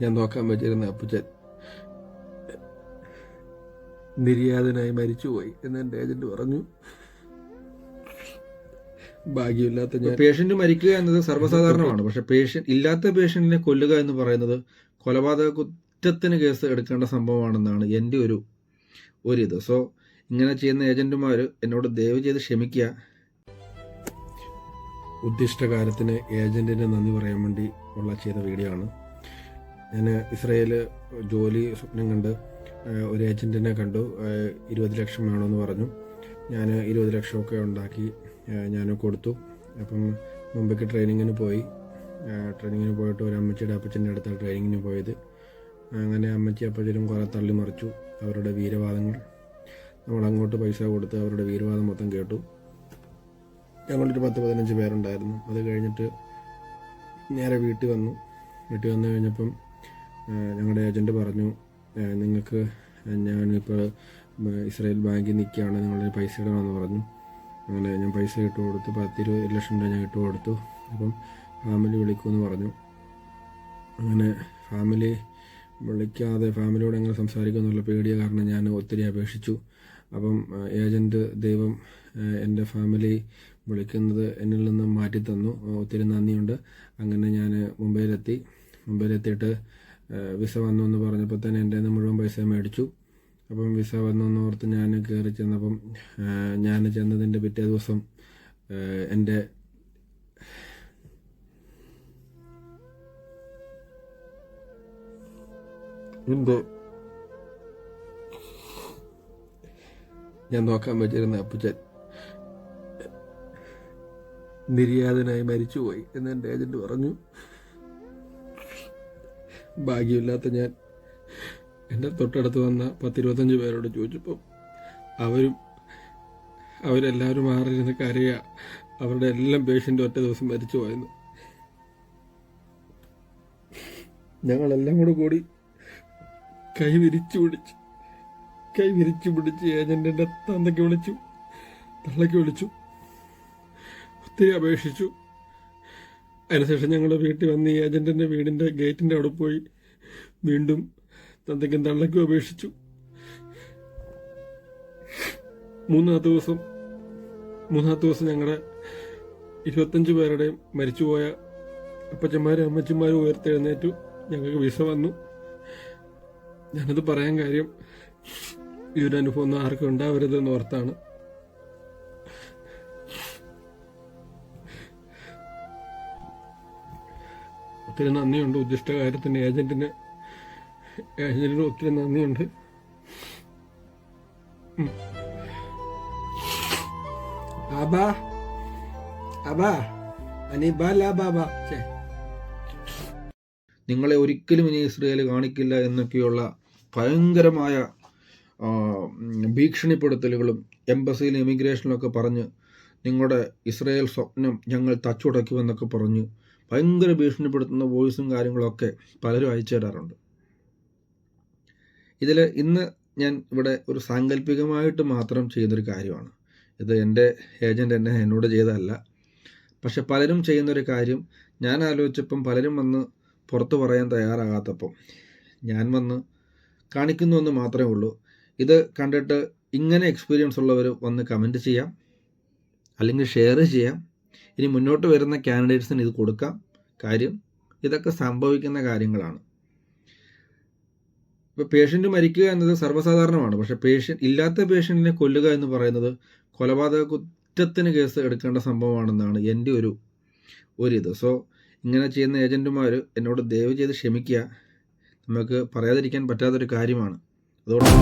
ഞാൻ നോക്കാൻ പറ്റിയിരുന്ന അപ്പുച്ചൻ നിര്യാതനായി മരിച്ചുപോയി എന്ന് എന്റെ ഏജന്റ് പറഞ്ഞു. ഭാഗ്യമില്ലാത്ത ഞാൻ പേഷ്യന്റ് മരിക്കുക എന്നത് സർവസാധാരണമാണ്. പക്ഷെ പേഷ്യന്റ് ഇല്ലാത്ത പേഷ്യന്റിനെ കൊല്ലുക എന്ന് പറയുന്നത് കൊലപാതക കുറ്റത്തിന് കേസ് എടുക്കേണ്ട സംഭവമാണെന്നാണ് എന്റെ ഒരു ഒരിത്. സോ ഇങ്ങനെ ചെയ്യുന്ന ഏജന്റുമാർ എന്നോട് ദയവ് ചെയ്ത് ക്ഷമിക്കുക. ഉദ്ദിഷ്ടകാലത്തിന് ഏജന്റിന് നന്ദി പറയാൻ വേണ്ടി ഉള്ള ചെയ്ത വീഡിയോ ആണ്. ഞാൻ ഇസ്രയേൽ ജോലി സ്വപ്നം കണ്ട് ഒരു ഏജന്റിനെ കണ്ടു. ഇരുപത് ലക്ഷം വേണമെന്ന് പറഞ്ഞു. ഞാൻ ഇരുപത് ലക്ഷമൊക്കെ ഉണ്ടാക്കി ഞാൻ കൊടുത്തു. അപ്പം മുമ്പേക്ക് ട്രെയിനിങ്ങിന് പോയി. ട്രെയിനിങ്ങിന് പോയിട്ട് ഒരു അമ്മച്ചിയുടെ അപ്പച്ചന്റെ അടുത്താണ് ട്രെയിനിങ്ങിന് പോയത്. അങ്ങനെ അമ്മച്ചി അപ്പച്ചനും കുറേ തള്ളി മറിച്ചു അവരുടെ വീരവാദങ്ങൾ. നമ്മൾ അങ്ങോട്ട് പൈസ കൊടുത്ത് അവരുടെ വീരവാദം മൊത്തം കേട്ടു. ഞങ്ങളൊരു പത്ത് പതിനഞ്ച് പേരുണ്ടായിരുന്നു. അത് കഴിഞ്ഞിട്ട് നേരെ വീട്ടിൽ വന്നു. വീട്ടിൽ വന്നു കഴിഞ്ഞപ്പം ഞങ്ങളുടെ ഏജന്റ് പറഞ്ഞു നിങ്ങൾക്ക് ഞാനിപ്പോൾ ഇസ്രായേൽ ബാങ്കിൽ നിൽക്കുകയാണ് നിങ്ങളുടെ പൈസ ഇടണമെന്ന് പറഞ്ഞു. അങ്ങനെ ഞാൻ പൈസ ഇട്ട് കൊടുത്തു പത്ത് ഇരുപത് ലക്ഷം രൂപ ഞാൻ ഇട്ട് കൊടുത്തു അപ്പം ഫാമിലി വിളിക്കുമെന്ന് പറഞ്ഞു. അങ്ങനെ ഫാമിലി വിളിക്കാതെ ഫാമിലിയോട് എങ്ങനെ സംസാരിക്കുമെന്നുള്ള പേടിയ കാരണം ഞാൻ ഒത്തിരി അപേക്ഷിച്ചു. അപ്പം ഏജന്റ് ദൈവം എന്റെ ഫാമിലി വിളിക്കുന്നത് എന്നിൽ നിന്ന് മാറ്റി തന്നു ഒത്തിരി നന്ദിയുണ്ട്. അങ്ങനെ ഞാൻ മുംബൈയിലെത്തി. മുംബൈയിലെത്തിയിട്ട് വിസ വന്നു എന്ന് പറഞ്ഞപ്പോൾ തന്നെ എന്റെ മുഴുവൻ പൈസ മേടിച്ചു. അപ്പം വിസ വന്നു എന്ന് ഓർത്ത് ഞാൻ കയറി ചെന്നപ്പം ഞാൻ ചെന്നതിന്റെ പിറ്റേ ദിവസം എന്റെ എന്റെ ഞാൻ നോക്കാൻ വെച്ചിരുന്ന അപ്പുച്ചൻ നിര്യാതനായി മരിച്ചുപോയി എന്ന് എന്റെ ഏജന്റ് പറഞ്ഞു. ഭാഗ്യമില്ലാത്ത ഞാൻ. എന്റെ തൊട്ടടുത്ത് വന്ന പത്തിരുപത്തഞ്ച് പേരോട് ചോദിച്ചപ്പോൾ അവരും അവരെല്ലാവരും മാറിയിരുന്ന് കരയുക അവരുടെ എല്ലാം പേഷ്യന്റ് ഒറ്റ ദിവസം മരിച്ചു പോയെന്ന്. ഞങ്ങളെല്ലാം കൂടെ കൂടി കൈ വിരിച്ചു പിടിച്ച് കൈ വിരിച്ചു പിടിച്ച് ഏജന്റിന്റെ തന്തയ്ക്ക് വിളിച്ചു തള്ളയ്ക്ക് വിളിച്ചു ഒത്തിരി അപേക്ഷിച്ചു. അതിനുശേഷം ഞങ്ങൾ വീട്ടിൽ വന്ന് ഈ ഏജന്റിന്റെ വീടിന്റെ ഗേറ്റിന്റെ അവിടെ പോയി വീണ്ടും തന്തയ്ക്കും തള്ളയ്ക്കും അപേക്ഷിച്ചു. മൂന്നാമത്തെ ദിവസം മൂന്നാമത്തെ ദിവസം ഞങ്ങളുടെ ഇരുപത്തഞ്ച് പേരുടെയും മരിച്ചുപോയ അപ്പച്ചന്മാരും അമ്മച്ചന്മാരും ഉയർത്തെഴുന്നേറ്റു. ഞങ്ങൾക്ക് വിസ വന്നു. ഞാനത് പറയാൻ കാര്യം ഈ ഒരു അനുഭവം ഒന്നും ആർക്കും ഉണ്ടാവരുത് എന്ന് ഓർത്താണ്. ഒത്തിരി നന്ദിയുണ്ട്. ഉദ്ദിഷ്ട കാര്യത്തിന് ഏജന്റിന് ഏജന്റിന് ഒത്തിരി നന്ദിയുണ്ട്. ബാബാ അബാ അനിബാല ബാബാ. നിങ്ങളെ ഒരിക്കലും ഇനി ഇസ്രയേൽ കാണിക്കില്ല എന്നൊക്കെയുള്ള ഭയങ്കരമായ ഭീഷണിപ്പെടുത്തലുകളും എംബസിയിലും ഇമിഗ്രേഷനിലൊക്കെ പറഞ്ഞ് നിങ്ങളുടെ ഇസ്രയേൽ സ്വപ്നം ഞങ്ങൾ തച്ചുടയ്ക്കുമെന്നൊക്കെ പറഞ്ഞ്. ഭയങ്കര ഭീഷണിപ്പെടുത്തുന്ന വോയിസും കാര്യങ്ങളൊക്കെ പലരും അയച്ചു തരാറുണ്ട് ഇതിൽ ഇന്ന് ഞാൻ ഇവിടെ ഒരു സാങ്കല്പികമായിട്ട് മാത്രം ചെയ്യുന്നൊരു കാര്യമാണ്. ഇത് എന്റെ ഏജന്റ് എന്നെ എന്നോട് ചെയ്തതല്ല. പക്ഷെ പലരും ചെയ്യുന്നൊരു കാര്യം ഞാൻ ആലോചിച്ചപ്പം പലരും വന്ന് പുറത്തു പറയാൻ തയ്യാറാകാത്തപ്പം ഞാൻ വന്ന് കാണിക്കുന്നു എന്ന് മാത്രമേ ഉള്ളൂ. ഇത് കണ്ടിട്ട് ഇങ്ങനെ എക്സ്പീരിയൻസ് ഉള്ളവർ വന്ന് കമന്റ് ചെയ്യാം. അല്ലെങ്കിൽ ഷെയർ ചെയ്യാം. ഇനി മുന്നോട്ട് വരുന്ന കാൻഡിഡേറ്റ്സിന് ഇത് കൊടുക്കാം. കാര്യം ഇതൊക്കെ സംഭവിക്കുന്ന കാര്യങ്ങളാണ്. ഇപ്പോൾ പേഷ്യന്റ് മരിക്കുക എന്നത് സർവസാധാരണമാണ്. പക്ഷേ പേഷ്യന്റ് ഇല്ലാത്ത പേഷ്യന്റിനെ കൊല്ലുക എന്ന് പറയുന്നത് കൊലപാതക കുറ്റത്തിന് കേസ് എടുക്കേണ്ട സംഭവമാണെന്നാണ് എന്റെ ഒരു ഒരിത് സോ ഇങ്ങനെ ചെയ്യുന്ന ഏജന്റുമാർ എന്നോട് ദയവ് ചെയ്ത് ക്ഷമിക്കുക. നമുക്ക് പറയാതിരിക്കാൻ പറ്റാത്തൊരു കാര്യമാണ്. അതുകൊണ്ട്